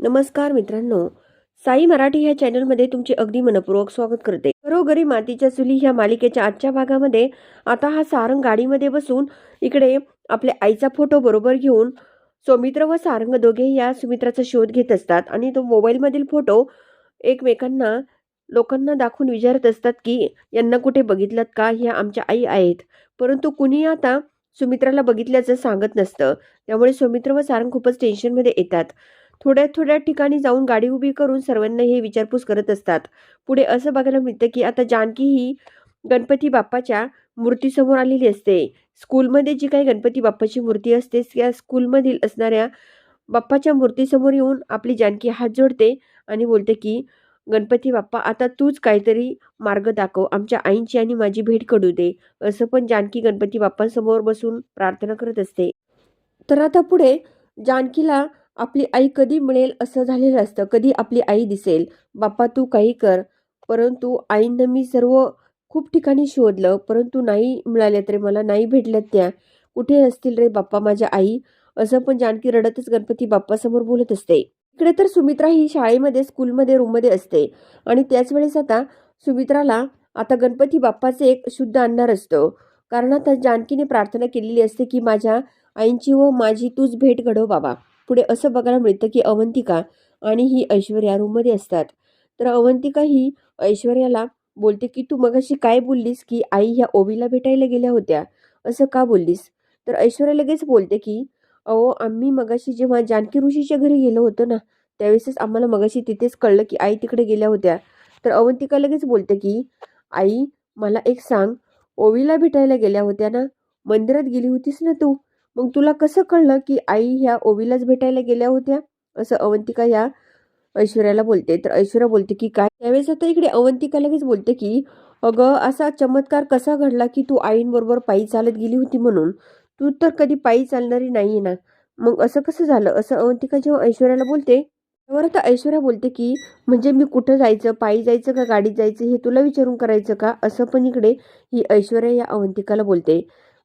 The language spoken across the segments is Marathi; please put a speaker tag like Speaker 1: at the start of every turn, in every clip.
Speaker 1: नमस्कार मित्रांनो. साई मराठी ह्या चॅनलमध्ये तुमचे अगदी मनपूर्वक स्वागत करते. घरोघरी मातीच्या चुली ह्या मालिकेच्या आजच्या भागामध्ये आता हा सारंग गाडीमध्ये बसून इकडे आपल्या आईचा फोटो बरोबर घेऊन सौमित्र व सारंग दोघे या सुमित्राचा शोध घेत असतात आणि तो मोबाईलमधील फोटो एकमेकांना लोकांना दाखवून विचारत असतात की यांना कुठे बघितलं का ह्या आमच्या आई आहेत. परंतु कुणी आता सुमित्राला बघितल्याचं सांगत नसतं. त्यामुळे सौमित्र व सारंग खूपच टेन्शनमध्ये येतात. थोड्या थोड्या ठिकाणी जाऊन गाडी उभी करून सर्वांना हे विचारपूस करत असतात. पुढे असं बघायला मिळतं की आता जानकी ही गणपती बाप्पाच्या मूर्तीसमोर आलेली असते. स्कूलमध्ये जी काही गणपती बाप्पाची मूर्ती असते त्या स्कूलमधील असणाऱ्या बाप्पाच्या मूर्तीसमोर येऊन आपली जानकी हात जोडते आणि बोलते की गणपती बाप्पा आता तूच काहीतरी मार्ग दाखव. आमच्या आईंची आणि माझी भेट कडू दे. असं पण जानकी गणपती बाप्पांसमोर बसून प्रार्थना करत असते. तर आता पुढे जानकीला आपली आई कधी मिळेल असं झालेलं असतं. कधी आपली आई दिसेल. बाप्पा तू काही कर. परंतु आईंना मी सर्व खूप ठिकाणी शोधलं. परंतु नाही मिळाल्या तरी मला. नाही भेटल्यात त्या. कुठे असतील रे बाप्पा माझ्या आई? असं पण जानकी रडतच गणपती बाप्पासमोर बोलत असते. इकडे तर सुमित्रा ही शाळेमध्ये स्कूलमध्ये रूममध्ये असते. आणि त्याच वेळेस आता सुमित्राला आता गणपती बाप्पाचे एक शुद्ध आणणार असतो. कारण आता जानकीने प्रार्थना केलेली असते की माझ्या आईंची व माझी तूच भेट घडव बाबा. पुढे असं बघायला मिळतं की अवंतिका आणि ही ऐश्वर्या रूममध्ये असतात. तर अवंतिका ही ऐश्वर्याला बोलते की तू मगाशी काय बोललीस की आई ह्या ओवीला भेटायला गेल्या होत्या? असं का बोललीस? तर ऐश्वर्या लगेच बोलते की अहो आम्ही मगाशी जेव्हा जानकी ऋषीच्या घरी गेलो होतो ना त्यावेळेसच आम्हाला मगाशी तिथेच कळलं की आई तिकडे गेल्या होत्या. तर अवंतिका लगेच बोलते की आई मला एक सांग ओवीला भेटायला गेल्या होत्या ना? मंदिरात गेली होतीस ना तू? मग तुला कसं कळलं की आई ह्या ओवीलाच भेटायला गेल्या होत्या? असं अवंतिका ह्या ऐश्वर्याला बोलते. तर ऐश्वर्या बोलते की काय? त्यावेळेस आता इकडे अवंतिका लगेच बोलते की अगं असा चमत्कार कसा घडला की तू आईंबरोबर पायी चालत गेली होती म्हणून? तू तर कधी पायी चालणारी नाही ना. मग असं कसं झालं? असं अवंतिका जेव्हा ऐश्वर्याला बोलते तेव्हा आता ऐश्वर्या बोलते की म्हणजे मी कुठं जायचं? पायी जायचं का गाडीत जायचं? हे तुला विचारून करायचं का? असं पण इकडे ही ऐश्वर्या या अवंतिकाला बोलते.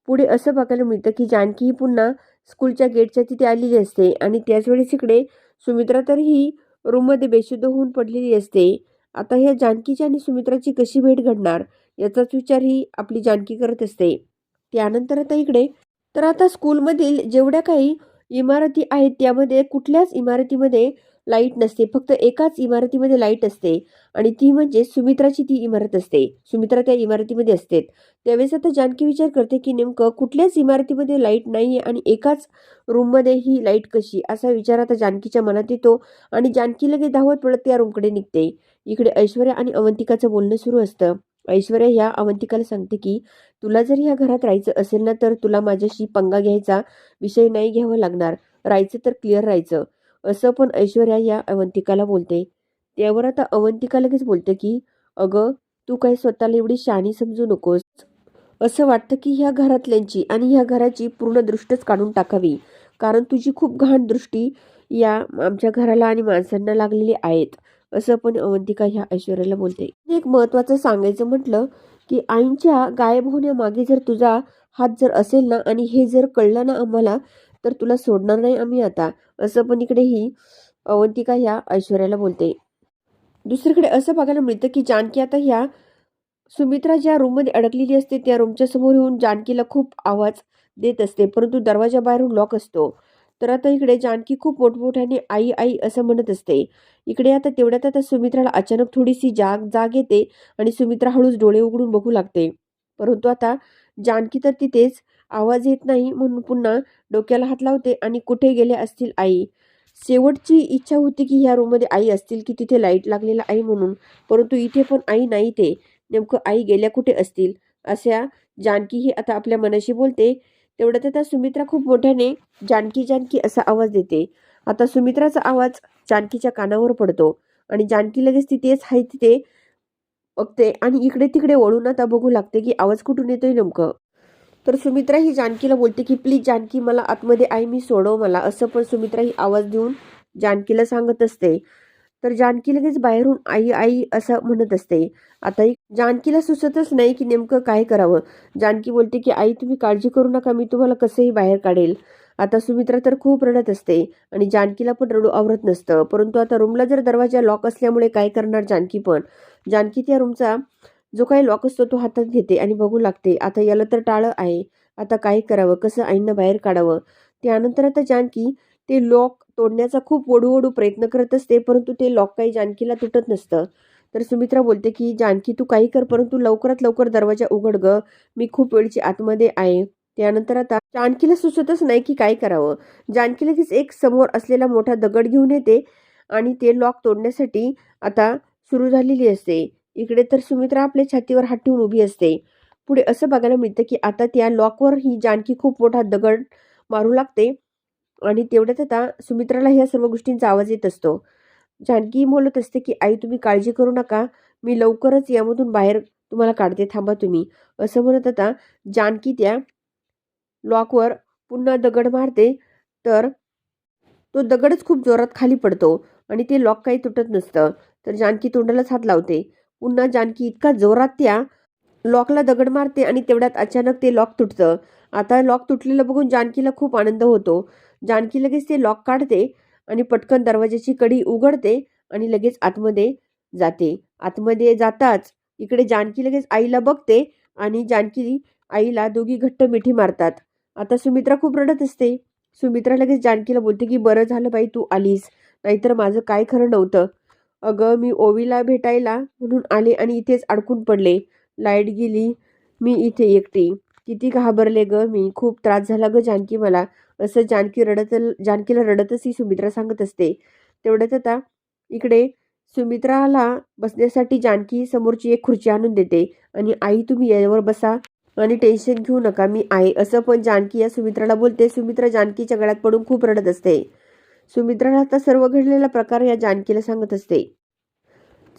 Speaker 1: पुढे असं बघायला मिळतं की जानकी ही पुन्हा स्कूलच्या गेटच्या तिथे आलेली असते आणि त्याच वेळेस इकडे सुमित्रा तर ही रूममध्ये बेशुद्ध होऊन पडलेली असते. आता ह्या जानकीची आणि सुमित्राची कशी भेट घडणार याचाच विचार ही आपली जानकी करत असते. त्यानंतर आता इकडे तर आता स्कूलमधील जेवढ्या काही इमारती आहेत त्यामध्ये कुठल्याच इमारतीमध्ये लाइट नसते. फक्त एकाच इमारतीमध्ये लाइट असते. आणि ती म्हणजे सुमित्राची ती इमारत असते. सुमित्रा त्या इमारतीमध्ये असते. त्यावेळेस आता जानकी विचार करते की नेमकं कुठल्याच इमारतीमध्ये लाइट नाही आहे आणि एकाच रूममध्ये ही लाइट कशी? असा विचार आता जानकीच्या मनात येतो आणि जानकी लगेच धावत पडत त्या रूमकडे निघते. इकडे ऐश्वर्या आणि अवंतिकाचं बोलणं सुरू असतं. ऐश्वर्या ह्या अवंतिकाला सांगते की तुला जर ह्या घरात राहायचं असेल ना तर तुला माझ्याशी पंगा घ्यायचा विषय नाही घ्यावा लागणार. राहायचं तर क्लिअर राहायचं. असं पण ऐश्वर्या या अवंतिकाला बोलते. त्यावर आता अवंतिका लगेच बोलते की अगं तू काही स्वतःला एवढी शाणी समजू नकोस. असं वाटतं की ह्या घरातल्यांची आणि ह्या घराची पूर्ण दृष्टच काढून टाकावी. कारण तुझी खूप घाण दृष्टी या आमच्या घराला आणि माणसांना लागलेली आहेत. असं पण अवंतिका ह्या ऐश्वर्याला बोलते. एक महत्त्वाचं सांगायचं म्हटलं की आईंच्या गायब होण्यामागे जर तुझा हात जर असेल ना आणि हे जर कळलं ना आम्हाला तर तुला सोडणार नाही आम्ही आता असं पण इकडे ही अवंतिका ह्या ऐश्वर्याला बोलते. दुसरीकडे असं बघायला मिळतं की जानकी आता ह्या सुमित्रा ज्या रूममध्ये अडकलेली असते त्या रूमच्या समोर येऊन जानकीला खूप आवाज देत असते परंतु दरवाजा बाहेरून लॉक असतो. तर आता इकडे जानकी खूप मोठमोठ्याने आई आई असं म्हणत असते. इकडे आता तेवढ्यात आता सुमित्राला अचानक थोडीशी जाग जाग येते आणि सुमित्रा हळूच डोळे उघडून बघू लागते. परंतु आता जानकी तर तिथेच आवाज येत नाही म्हणून पुन्हा डोक्याला हात लावते आणि कुठे गेल्या असतील आई? शेवटची इच्छा होती की ह्या रूममध्ये आई असतील की तिथे लाइट लागलेला आई म्हणून. परंतु इथे पण आई नाही ते. नेमकं आई गेल्या कुठे असतील? अशा जानकी ही आता आपल्या मनाशी बोलते. तेवढ्यात आता सुमित्रा खूप मोठ्याने जानकी जानकी असा आवाज देते. आता सुमित्राचा आवाज जानकीच्या कानावर पडतो आणि जानकी लगेच तिथेच आहे तिथे बघते आणि इकडे तिकडे वळून आता बघू लागते की आवाज कुठून येतोय नेमकं. तर सुमित्रा ही जानकीला बोलते की प्लीज जानकी मला आतमध्ये आई मी सोडव मला. असं पण सुमित्रा ही आवाज देऊन जानकीला सांगत असते. तर जानकी लगेच बाहेरून आई आई असं म्हणत असते. आता जानकीला सुचतच नाही की नेमकं काय करावं. जानकी बोलते की आई तुम्ही काळजी करू नका मी तुम्हाला कसंही बाहेर काढेल. आता सुमित्रा तर खूप रडत असते आणि जानकीला पण रडू आवरत नसतं. परंतु आता रूमला जर दरवाजा लॉक असल्यामुळे काय करणार जानकी पण? जानकी त्या रूमचा जो काही लॉक असतो तो हातात घेते आणि बघू लागते आता याला तर टाळं आहे आता काय करावं कसं आईंना बाहेर काढावं? त्यानंतर आता जानकी ते लॉक तोडण्याचा खूप ओढू प्रयत्न करत असते परंतु ते लॉक काही जानकीला तुटत नसतं. तर सुमित्रा बोलते की जानकी तू काही कर परंतु लवकरात लवकर दरवाजा उघड ग मी खूप वेळची आतमध्ये आहे. त्यानंतर आता जानकीला सुचतच नाही की काय करावं. जानकी लगेच एक समोर असलेला मोठा दगड घेऊन येते आणि ते लॉक तोडण्यासाठी आता सुरू झालेली असते. इकडे तर सुमित्रा आपल्या छातीवर हात ठेवून उभी असते. पुढे असं बघायला मिळतं की आता त्या लॉकवर ही जानकी खूप मोठा दगड मारू लागते आणि तेवढ्यात आता सुमित्राला ह्या सर्व गोष्टींचा आवाज येत असतो. जानकी बोलत असते की आई तुम्ही काळजी करू नका. मी लवकरच यामधून बाहेर तुम्हाला काढते. थांबा तुम्ही. असं म्हणत आता जानकी त्या लॉकवर पुन्हा दगड मारते. तर तो दगडच खूप जोरात खाली पडतो आणि ते लॉक काही तुटत नसतं. तर जानकी तोंडालाच हात लावते. पुन्हा जानकी इतका जोरात त्या लॉकला दगड मारते आणि तेवढ्यात अचानक ते लॉक तुटतं. आता लॉक तुटलेलं बघून जानकीला खूप आनंद होतो. जानकी लगेच ते लॉक काढते आणि पटकन दरवाजाची कडी उघडते आणि लगेच आतमध्ये जाते. आतमध्ये जाताच इकडे जानकी लगेच आईला बघते आणि जानकी आईला दोघी घट्ट मिठी मारतात. आता सुमित्रा खूप रडत असते. सुमित्रा लगेच जानकीला बोलते की बरं झालं बाई तू आलीस. नाहीतर माझं काय खरं नव्हतं. अगं मी ओवीला भेटायला म्हणून आले आणि इथेच अडकून पडले. लाइट गेली मी इथे एकटी. किती घाबरले ग मी. खूप त्रास झाला ग जानकी मला. असं जानकी रडत जानकीला रडतच ही सुमित्रा सांगत असते. तेवढ्यात आता इकडे सुमित्राला बसण्यासाठी जानकी समोरची एक खुर्ची आणून देते. आणि आई तुम्ही यावर बसा आणि टेन्शन घेऊ नका. मी आहे. असं पण जानकी या सुमित्राला बोलते. सुमित्रा जानकीच्या गळ्यात पडून खूप रडत असते. सुमित्राला आता सर्व घडलेला प्रकार या जानकीला सांगत असते.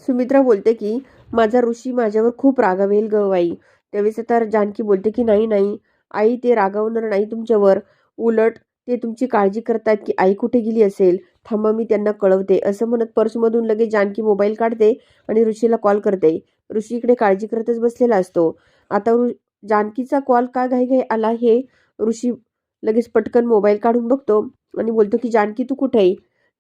Speaker 1: सुमित्रा बोलते की माझा ऋषी माझ्यावर खूप रागावेल ग बाई. त्यावेळेस आता जानकी बोलते की नाही नाही. आई ते रागावणार नाही तुमच्यावर. उलट ते तुमची काळजी करतात की आई कुठे गेली असेल. थांबा मी त्यांना कळवते. असं म्हणत पर्समधून लगेच जानकी मोबाईल काढते आणि ऋषीला कॉल करते. ऋषी इकडे काळजी करतच बसलेला असतो. आता ऋ जानकीचा कॉल का घाई आला हे ऋषी लगेच पटकन मोबाईल काढून बघतो. आणि बोलतो की जानकी तू कुठे आहे?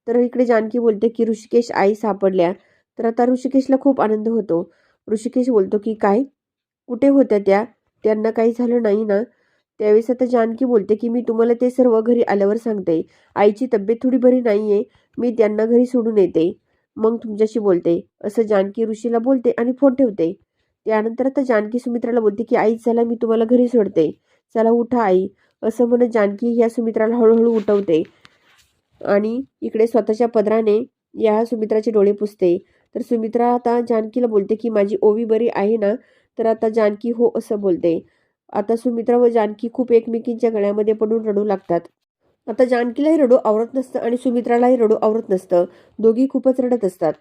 Speaker 1: तर इकडे जानकी बोलते की ऋषिकेश आई सापडल्या. तर आता ऋषिकेशला खूप आनंद होतो. ऋषिकेश बोलतो की काय? कुठे होत्या त्या? त्यांना काही झालं नाही ना? त्यावेळेस आता जानकी बोलते की मी तुम्हाला ते सर्व घरी आल्यावर सांगते. आईची तब्येत थोडी बरी नाही आहे मी त्यांना घरी सोडून येते. मग तुमच्याशी बोलते. असं जानकी ऋषीला बोलते आणि फोन ठेवते. त्यानंतर आता जानकी सुमित्राला बोलते की आई चला मी तुम्हाला घरी सोडते. चला उठा आई. असं म्हणत जानकी ह्या सुमित्राला हळूहळू उठवते. आणि इकडे स्वतःच्या पदराने या सुमित्राचे डोळे पुसते. तर सुमित्रा आता जानकीला बोलते की माझी ओवी बरी आहे ना? तर आता जानकी हो असं बोलते. आता सुमित्रा व जानकी खूप एकमेकींच्या गळ्यामध्ये पडून रडू लागतात. आता जानकीलाही रडू आवरत नसतं आणि सुमित्रालाही रडू आवरत नसतं. दोघी खूपच रडत असतात.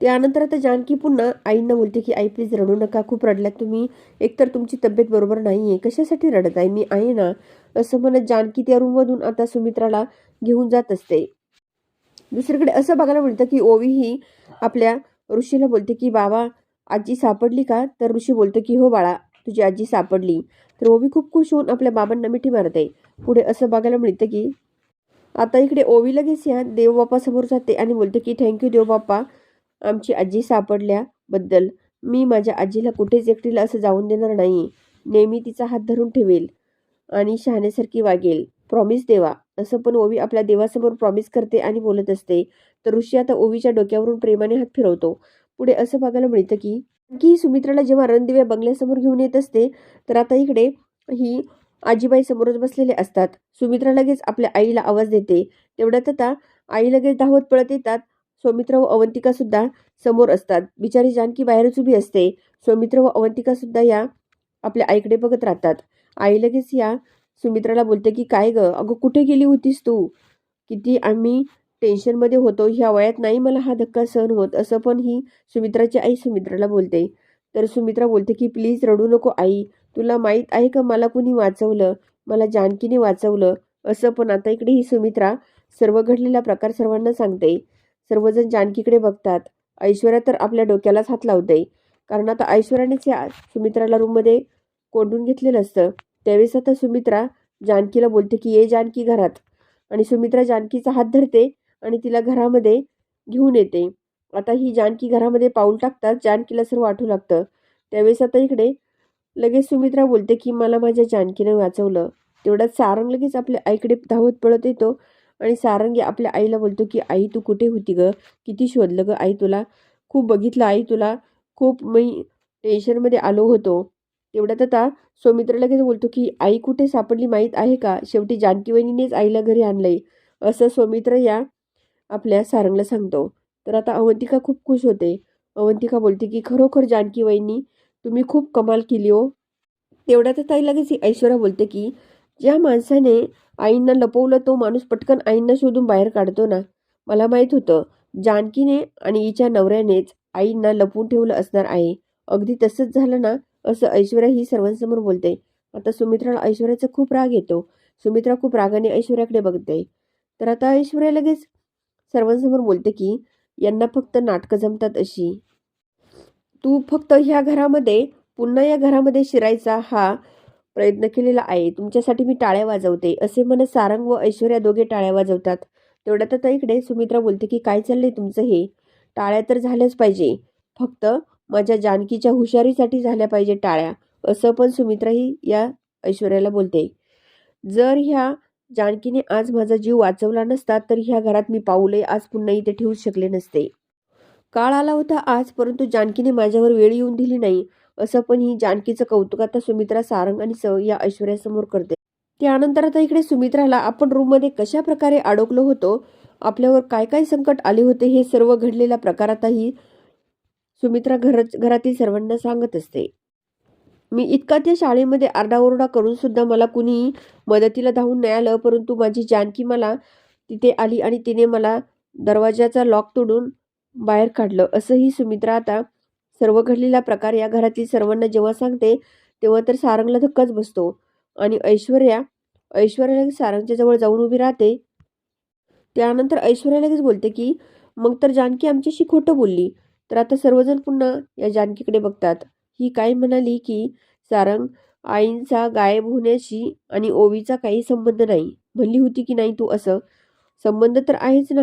Speaker 1: त्यानंतर आता जानकी पुन्हा आईंना बोलते की आई प्लीज रडू नका खूप रडल्यात तुम्ही. एकतर तुमची तब्येत बरोबर नाही आहे कशासाठी रडत आहे? मी आहे ना. असं म्हणत जानकी त्या रूममधून आता सुमित्राला घेऊन जात असते. दुसरीकडे असं बघायला मिळतं की ओवी ही आपल्या ऋषीला बोलते की बाबा आजी सापडली का? तर ऋषी बोलतो की हो बाळा तुझी आजी सापडली. तर ओवी खूप खुश होऊन आपल्या बाबांना मिठी मारते. पुढे असं बघायला मिळतं की आता इकडे ओवी लगेच या देवबाप्पासमोर जाते आणि बोलते की थँक्यू देवबाप्पा. आमची आजी सापडल्याबद्दल मी माझ्या आजीला कुठेच एकटीला असं जाऊन देणार नाही. नेहमी तिचा हात धरून ठेवेल आणि शहाण्यासारखी वागेल. प्रॉमिस देवा. असं पण ओवी आपल्या देवासमोर प्रॉमिस करते आणि बोलत असते. तर ऋषी आता ओवीच्या डोक्यावरून प्रेमाने हात फिरवतो. पुढे असं बघायला मिळतं की की सुमित्राला जेव्हा रणदिव्या बंगल्यासमोर घेऊन येत असते तर आता इकडे ही आजीबाई समोरच बसलेले असतात. सुमित्रा लगेच आपल्या आईला आवाज देते. तेवढ्यात आता आई लगेच धावत पळत येतात. सौमित्र व अवंतिका सुद्धा समोर असतात. बिचारी जानकी बाहेरच उभी असते. सौमित्र व अवंतिका सुद्धा या आपल्या आईकडे बघत राहतात. आई लगेच या सुमित्राला बोलते की काय ग? अगं कुठे गेली होतीस तू? किती आम्ही टेन्शनमध्ये होतो. ह्या वयात नाही मला हा धक्का सहन होत. असं पण ही सुमित्राची आई सुमित्राला बोलते. तर सुमित्रा बोलते की प्लीज रडू नको आई. तुला माहीत आहे का मला कुणी वाचवलं? मला जानकीने वाचवलं. असं पण आता इकडे ही सुमित्रा सर्व घडलेला प्रकार सर्वांना सांगते. सर्वजण जानकीकडे बघतात. ऐश्वर्या तर आपल्या डोक्यालाच हात लावते. कारण आता ऐश्वर्यानेच या सुमित्राला रूममध्ये कोंडून घेतलेलं असतं. त्यावेळेस आता सुमित्रा जानकीला बोलते की ये जानकी घरात. आणि सुमित्रा जानकीचा हात धरते आणि तिला घरामध्ये घेऊन येते. आता ही जानकी घरामध्ये पाऊल टाकतात जानकीला सर्व आठवू लागतं. त्यावेळेस आता इकडे लगेच सुमित्रा बोलते की मला माझ्या जानकीनं वाचवलं. तेवढ्यात सारंग लगेच आपल्या आईकडे धावत पळत येतो. आणि सारंगी आपल्या आईला बोलतो की आई तू कुठे होती ग? किती शोधलं ग? आई तुला खूप बघितलं. आई तुला खूप मी टेन्शनमध्ये आलो होतो. तेवढ्यात आता सौमित्र लगेच बोलतो की आई कुठे सापडली माहीत आहे का? शेवटी जानकी वहिनीनेच आईला घरी आणलंय. असं सौमित्र या आपल्या सारंगला सांगतो. तर आता अवंतिका खूप खुश होते. अवंतिका बोलते की खरोखर जानकी वहिनी तुम्ही खूप कमाल केली हो. तेवढ्यात आता आई लगेच ऐश्वर्या बोलते की ज्या माणसाने आईंना लपवलं तो माणूस पटकन आईंना शोधून बाहेर काढतो ना? मला माहीत होतं जानकीने आणि हिच्या नवऱ्यानेच आईंना लपवून ठेवलं असणार आहे. अगदी तसंच झालं ना? असं ऐश्वर्या ही सर्वांसमोर बोलते. आता सुमित्राला ऐश्वर्याचा खूप राग येतो. सुमित्रा खूप रागाने ऐश्वर्याकडे बघते. तर आता ऐश्वर्या लगेच सर्वांसमोर बोलते की यांना फक्त नाटकं जमतात अशी. तू फक्त ह्या घरामध्ये पुन्हा या घरामध्ये शिरायचा हा प्रयत्न केलेला आहे. तुमच्यासाठी मी टाळ्या वाजवते. असे म्हणत सारंग व ऐश्वर्या दोघे टाळ्या वाजवतात. तेवढ्यात आता इकडे सुमित्रा बोलते की काय चाललंय तुमचं हे? टाळ्या तर झाल्याच पाहिजे. फक्त माझ्या जानकीच्या हुशारीसाठी झाल्या पाहिजे टाळ्या. असं पण सुमित्राही या ऐश्वर्याला बोलते. जर ह्या जानकीने आज माझा जीव वाचवला नसता तर ह्या घरात मी पाऊले आज पुन्हा इथे ठेवू शकले नसते. काळ आला होता आज परंतु जानकीने माझ्यावर वेळ येऊन दिली नाही. असं पण ही जानकीचं कौतुक आता सुमित्रा सारंग आणि स या ऐश्वर्यासमोर करते. त्यानंतर आता इकडे सुमित्राला आपण रूममध्ये कशा प्रकारे अडकलो होतो आपल्यावर काय काय संकट आले होते हे सर्व घडलेला प्रकार आताही सुमित्रा घर घरातील सर्वांना सांगत असते. मी इतका त्या शाळेमध्ये आरडाओरडा करून सुद्धा मला कुणी मदतीला धावून नाही आलं परंतु माझी जानकी मला तिथे आली आणि तिने मला दरवाजाचा लॉक तोडून बाहेर काढलं असंही सुमित्रा आता सर्व घडलेला प्रकार या घरातील सर्वांना जेव्हा सांगते तेव्हा तर सारंगला धक्काच बसतो. आणि ऐश्वर्या ऐश्वर्या सारंगच्या जवळ जाऊन उभी राहते. त्यानंतर ऐश्वर्या लगेच बोलते की मग तर जानकी आमच्याशी खोटं बोलली. तर आता सर्वजण पुन्हा या जानकीकडे बघतात. ही काय म्हणाली की सारंग आईंचा गायब होण्याशी आणि ओवीचा काही संबंध नाही. म्हणली होती की नाही तू असं? संबंध तर आहेच ना.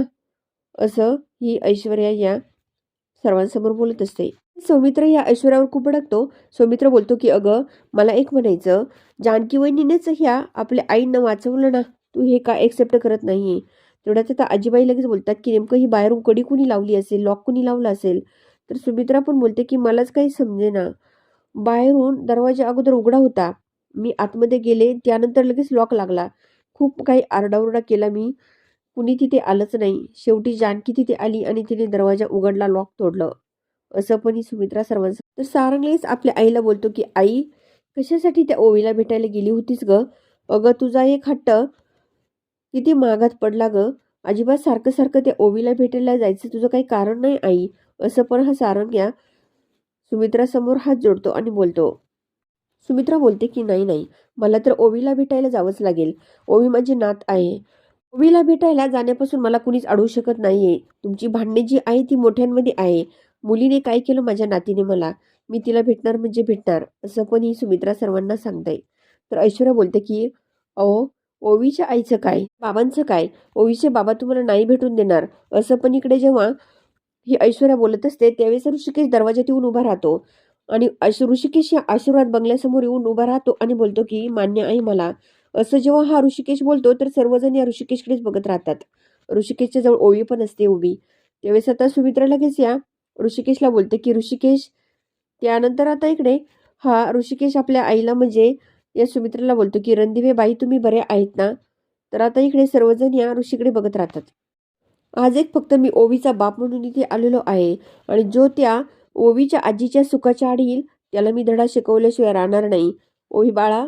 Speaker 1: असं ही ऐश्वर्या या सर्वांसमोर बोलत असते. सौमित्र या ऐश्वर्यावर खूप अडकतो सौमित्र बोलतो की अगं मला एक म्हणायचं. जानकी वहिनीनेच ह्या आपल्या आईनं वाचवलं ना. तू हे का एक्सेप्ट करत नाही तेवढ्यात आता आजीबाई लगेच बोलतात की नेमकं ही बाहेरून कडी कुणी लावली असेल? लॉक कुणी लावलं असेल? तर सुमित्रा पण बोलते की मलाच काही समजेना. बाहेरून दरवाजा अगोदर उघडा होता. मी आतमध्ये गेले. त्यानंतर लगेच लॉक लागला. खूप काही आरडाओरडा केला मी. कुणी तिथे आलंच नाही. शेवटी जानकी तिथे आली आणि तिने दरवाजा उघडला लॉक तोडलं. असं पण ही सुमित्रा सर्वांचं तर सारंगलेच आपल्या आईला बोलतो की आई कशासाठी त्या ओवीला भेटायला गेली होतीस ग? अगं तुझा एक हट्ट किती मागात पडला ग? अजिबात सारखं सारखं त्या ओवीला भेटायला जायचं तुझं काही कारण नाही आई. असं पण हा सारंग या सुमित्रासमोर हात जोडतो आणि बोलतो. सुमित्रा बोलते की नाही नाही. मला तर ओवीला भेटायला जावंच लागेल. ओवी माझी नात आहे. ओवीला भेटायला जाण्यापासून मला कुणीच अडवू शकत नाहीये. तुमची भांडणे जी आहे ती मोठ्यांमध्ये आहे. मुलीने काय केलं माझ्या नातीने मला? मी तिला भेटणार म्हणजे भेटणार असं पण ही सुमित्रा सर्वांना सांगताय. तर ऐश्वर्या बोलते की अहो ओवीच्या आईचं काय? बाबांचं काय? ओवीचे बाबा तुम्हाला नाही भेटून देणार. असं पण इकडे जेव्हा ही ऐश्वर्या बोलत असते त्यावेळेस ऋषिकेश दरवाजात येऊन उभा राहतो. आणि ऋषिकेश या आशीर्वाद बंगल्यासमोर येऊन उभा राहतो आणि बोलतो की मान्य आहे मला. असं जेव्हा हा ऋषिकेश बोलतो तर सर्वजण या ऋषिकेशकडेच बघत राहतात. ऋषिकेशच्या जवळ ओवी पण असते उभी. त्यावेळेस आता सुमित्रा लगेच या ऋषिकेशला बोलते की ऋषिकेश त्यानंतर आता इकडे हा ऋषिकेश आपल्या आईला म्हणजे या सुमित्राला बोलतो की रणदिवे बाई तुम्ही बरे आहेत ना? तर आता इकडे सर्वजण या ऋषीकडे बघत राहतात. आज एक फक्त मी ओवीचा बाप म्हणून इथे आलेलो आहे आणि जो त्या ओवीच्या आजीच्या सुखाच्या आड येईल त्याला मी धडा शिकवल्याशिवाय राहणार नाही. ओवी बाळा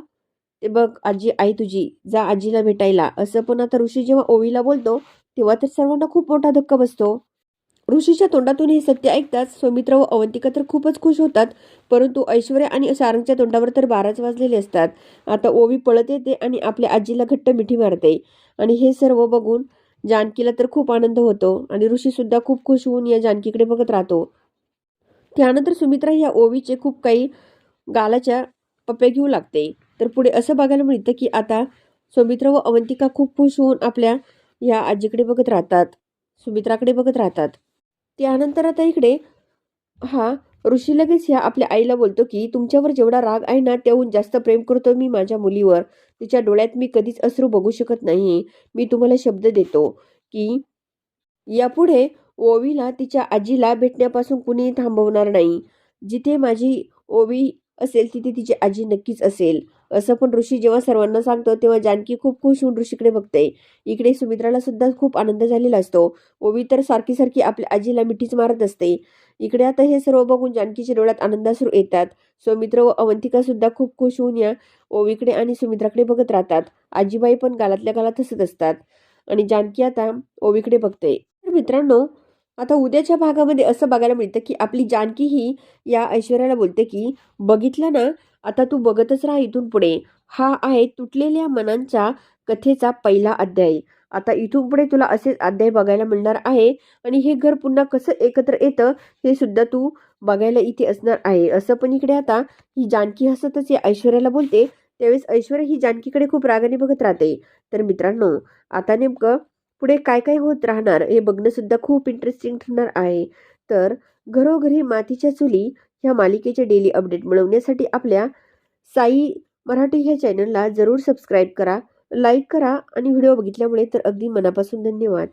Speaker 1: ते बघ आजी आई तुझी जा आजीला भेटायला. असं पण आता ऋषी जेव्हा ओवीला बोलतो तेव्हा तर सर्वांना खूप मोठा धक्का बसतो. ऋषीच्या तोंडातून हे सत्य ऐकताच सौमित्र व अवंतिका तर खूपच खुश होतात परंतु ऐश्वर्या आणि सारंगच्या तोंडावर तर बाराच वाजलेले असतात. आता ओवी पळत येते आणि आपल्या आजीला घट्ट मिठी मारते. आणि हे सर्व बघून जानकीला तर खूप आनंद होतो आणि ऋषी सुद्धा खूप खुश होऊन या जानकीकडे बघत राहतो. त्यानंतर सुमित्रा ह्या ओवीचे खूप काही गालाच्या पप्पे घेऊ लागते. तर पुढे असं बघायला मिळतं की आता सुमित्रा व अवंतिका खूप खुश होऊन आपल्या या आजीकडे बघत राहतात सुमित्राकडे बघत राहतात. त्यानंतर आता इकडे हा ऋषी लगेच ह्या आपल्या आईला बोलतो की तुमच्यावर जेवढा राग आहे ना त्याहून जास्त प्रेम करतो मी माझ्या मुलीवर. तिच्या डोळ्यात मी कधीच अश्रू बघू शकत नाही. मी तुम्हाला शब्द देतो की यापुढे ओवीला तिच्या आजीला भेटण्यापासून कुणी थांबवणार नाही. जिथे माझी ओवी असेल तिथे तिची आजी नक्कीच असेल. असं पण ऋषी जेव्हा सर्वांना सांगतो तेव्हा जानकी खूप खुश होऊन ऋषीकडे बघते. इकडे सुमित्राला सुद्धा खूप आनंद झालेला असतो. ओवी तर सारखी सारखी आपल्या आजीला मिठीच मारत असते. इकडे आता हे सर्व बघून जानकीच्या डोळ्यात आनंदासरू येतात. सौमित्र व अवंतिका सुद्धा खूप खुश होऊन या ओवीकडे आणि सुमित्राकडे बघत राहतात. आजीबाई पण गालातल्या गालात हसत असतात. आणि जानकी आता ओवीकडे बघते. तर मित्रांनो आता उद्याच्या भागामध्ये असं बघायला मिळतं की आपली जानकी ही या ऐश्वर्याला बोलते की बघितलं ना आता तू बघतच राहा इथून पुढे. हा आहे तुटलेल्या मनांच्या कथेचा पहिला अध्याय. आता इथून पुढे तुला असेच अध्याय बघायला मिळणार आहे आणि हे घर पुन्हा कसं एकत्र येतं हे सुद्धा तू बघायला इथे असणार आहे. असं पण इकडे आता ही जानकी हसतच या ऐश्वर्याला बोलते. त्यावेळेस ऐश्वर्या ही जानकीकडे खूप रागाने बघत राहते. तर मित्रांनो आता नेमकं पुढे काय काय होत राहणार हे बघणंसुद्धा खूप इंटरेस्टिंग ठरणार आहे. तर घरोघरी मातीच्या चुली ह्या मालिकेचे डेली अपडेट मिळवण्यासाठी आपल्या साई मराठी ह्या चॅनलला जरूर सबस्क्राईब करा लाईक करा आणि व्हिडिओ बघितल्यामुळे तर अगदी मनापासून धन्यवाद.